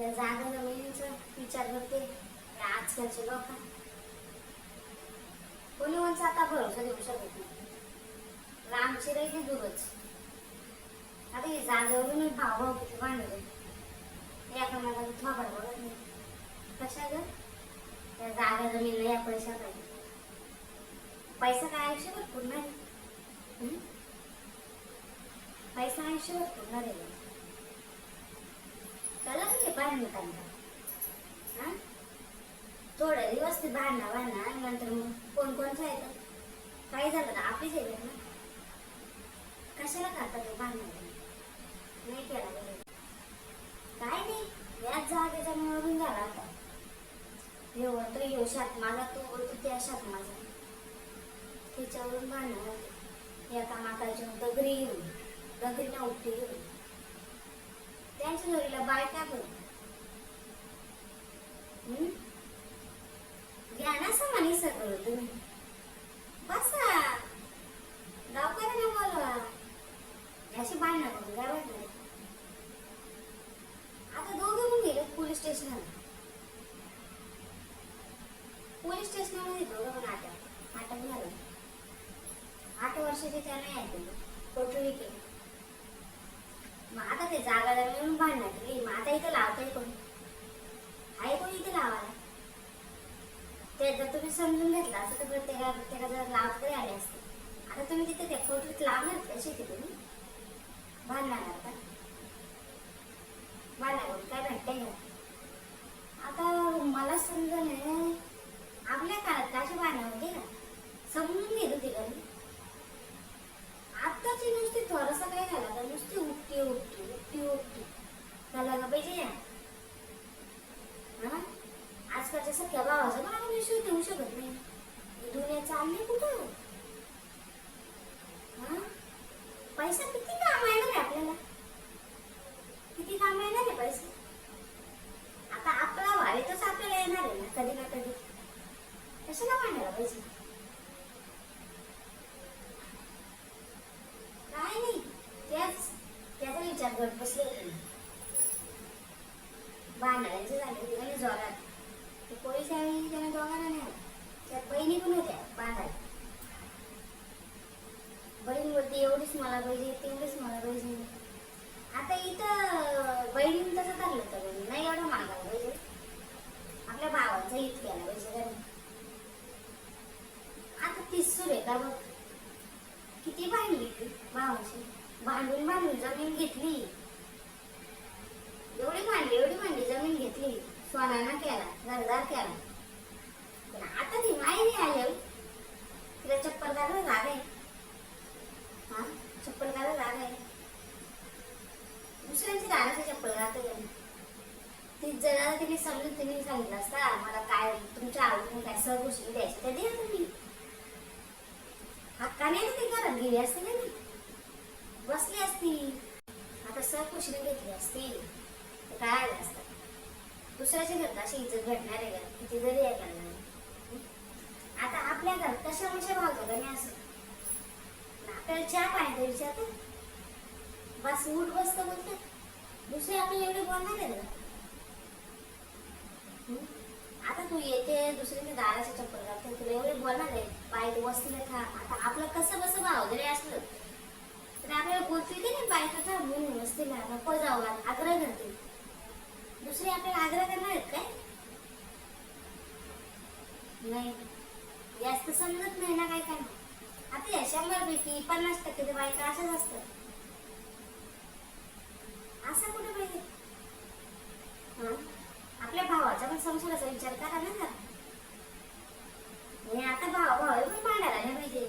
या जागा जमिनीचा विचार करते. या आजकालचे लोक कोणी म्हणचं आता भरोसा देऊ शकत नाही. रामची राहिली दूरच. आता ही जागेवरून भाव भाव किती भांडले एकामेकाला थोबाड बघत नाही. कशा ग? त्या जागा जमीन या पैसा पाहिजे पैसा काय आयुष्य भरपूर नाही हं? पैसा आयुष्य भरपूर आहे त्याला म्हणजे भांडण करणार हा? थोडे दिवस ते भांडणा भांडणं नंतर मग कोण कोणचं येतं काही झालं तर आपलीच येते ना? कशाला करतात ते भांडणं नाही केला पाहिजे काय नाही याच जागेचा मिळवून झाला आता. हे म्हणतो यो शात माझा तो बोलतो त्या शात माझा. त्याच्यावरून भांडणं एका माताच्या दगरी येऊन दगरी ना उपटी घेऊन त्यांच्या जोडीला बायका करू घ्या ना समानी सगळं तुम्ही. बसा. गावकऱ्यांना बोलवा. याशी भांडणं करून काय वाटलं आता दोघे पण गेले पोलीस स्टेशनला. पोलीस स्टेशनमध्ये दोघं पण अटक अटक झालं. आठ वर्षाचे त्या नाही आहेत कोठडी केली. मग आता ते जागा मिळून भांडणार केली मग आता इथं लावताय कोण? आहे कोण इथे लावायला? ते जर तुम्ही समजून घेतला असं तर प्रत्येका प्रत्येका जर लावत तरी आले असते. आता तुम्ही तिथे त्या फोटोत लावणार कशी ते तुम्ही? भांडणार आता भांडणार काय भेटतंय का आता मला समजलं आपल्या काळात कशी भांडणं होती का समजून घेत होती का मी? आत्ताची नुसती थोडंसं काय झालं का नुसती उपटी उपटी उपटी उपटी त्याला का पाहिजे. या आजकालच्या सख्या भावाचा पण आपण विश्वास ठेवू शकत नाही. दुनिया चालली कुठं? पैसा किती काम आहे ना आपल्याला? किती काम आहे ना पैसे? आता आपला वारीतच आपल्याला येणार आहे ना कधी ना कधी. कशाला मांडायला पैसे? काय नाही. त्याच त्याचा विचार करत बसले बांधायचं झालं भांडणाचे झाले जोरात. ते पोलीस आहे त्याने दोघांना नाही त्यात बहिणी पण होत्या बांधायला. बहीण बोलते एवढीच मला पाहिजे तेवढीच मला पाहिजे. आता इथं बहिणी तसं चाललं होतं नाही एवढं मागायला पाहिजे. आपल्या भावाचा हित केला पाहिजे का आता तीस सुरू आहे का बघ किती भांडली भावाची. भांडून भांडून जमीन घेतली एवढी भांडली एवढी भांडली जमीन घेतली सोनानं केला घरदार केला पण आता ती माहिती आली तिला चप्पल घालून राग आहे. हा? चप्पल घालून राग आहे. दुसऱ्यांची दाराची चप्पल घालते ती जरा तिने समजून तिने सांगितलं असता मला काय तुमच्या आवडीने काय सर गोष्टी द्यायची त्या द्या तुम्ही. हक्काने ती घरात गेली असते ना मी बसली असती. आता सर कुशली घेतली असती. काय आलं असतं? दुसऱ्याच्या घरात अशी इज्जत भेटणार आहे का किती जरी आहे का आता आपल्या घरात कशा कशा भावतो का नाही असं? आपल्याला चहा पाहिजे तरी विचारतो बस उठ बसतं बोलतात दुसरे आपल्याला एवढे बोलणार आहे का आता तू येते दुसऱ्याच्या दाराच्या चप्पल घालते तुला एवढे बोलणार आहे बाई तू वस्तीला खा आता आपलं कसं कसं भाव जरी असलं? तर आपल्याला बोलते की नाही? बाई का म्हणून वस्तीला नको जाऊ. आग्रह करतील दुसरे आपल्याला आग्रह करणार आहेत काय? नाही. जास्त समजत नाही ना काय काय आता या शंभर पैकी पन्नास टक्के ते बायका अशाच असतात. असं कुठे पाहिजे? आपल्या भावाचा पण संसाराचा विचार करा ना जरा. आणि आता भावा भाऊ पण भांडायला नाही पाहिजे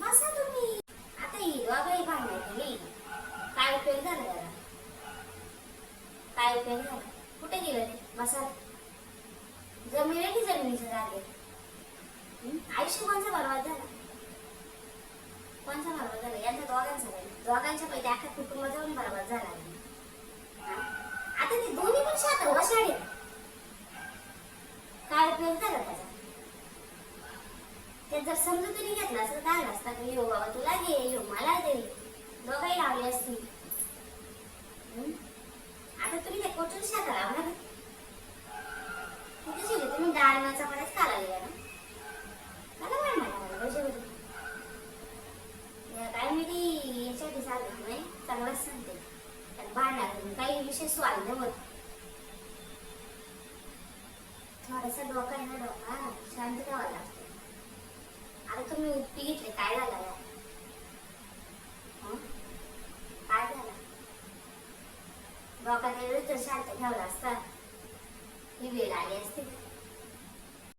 बसा तुम्ही आता ही दोघंही भांडण केली काय उपयोग झाला त्याला काय उपयोग झाला कुठे गेलं ते बसा जमीन की जमिनीच्या जागेत आयुष्य कोणचा बरबाद झाला? कोणचा बरबाद झाला? यांचा दोघांचा नाही. दोघांच्या पहिले अख्खा कुटुंबाचा पण बरबाद झाला आता ते दोन्ही पण शात वशाडे काय उपयोग झाला त्याचा? त्यात जर समजुतीने घेतला असं काय झालं की यो बाबा तुला घे यो मला दे. दोघाही लावले असतील. आता तुम्ही ते कोटून शाखा लावणार डाळ चपात्याच खायला लागल्या ना. मला काय म्हणाला कशावर काय मी ती याच्यासाठी सांगत नाही चांगलंच सांगते. कारण भांडणार काही विशेष स्वाल नाही होत. थोडासा डोका आहे ना डोका शांत ठेवावा लागतो. आता तुम्ही उपटी घेतले काय झालं यार? काय झालं? डोका त्यावेळेस तर शांत ठेवला असता. ही वेळ आली असते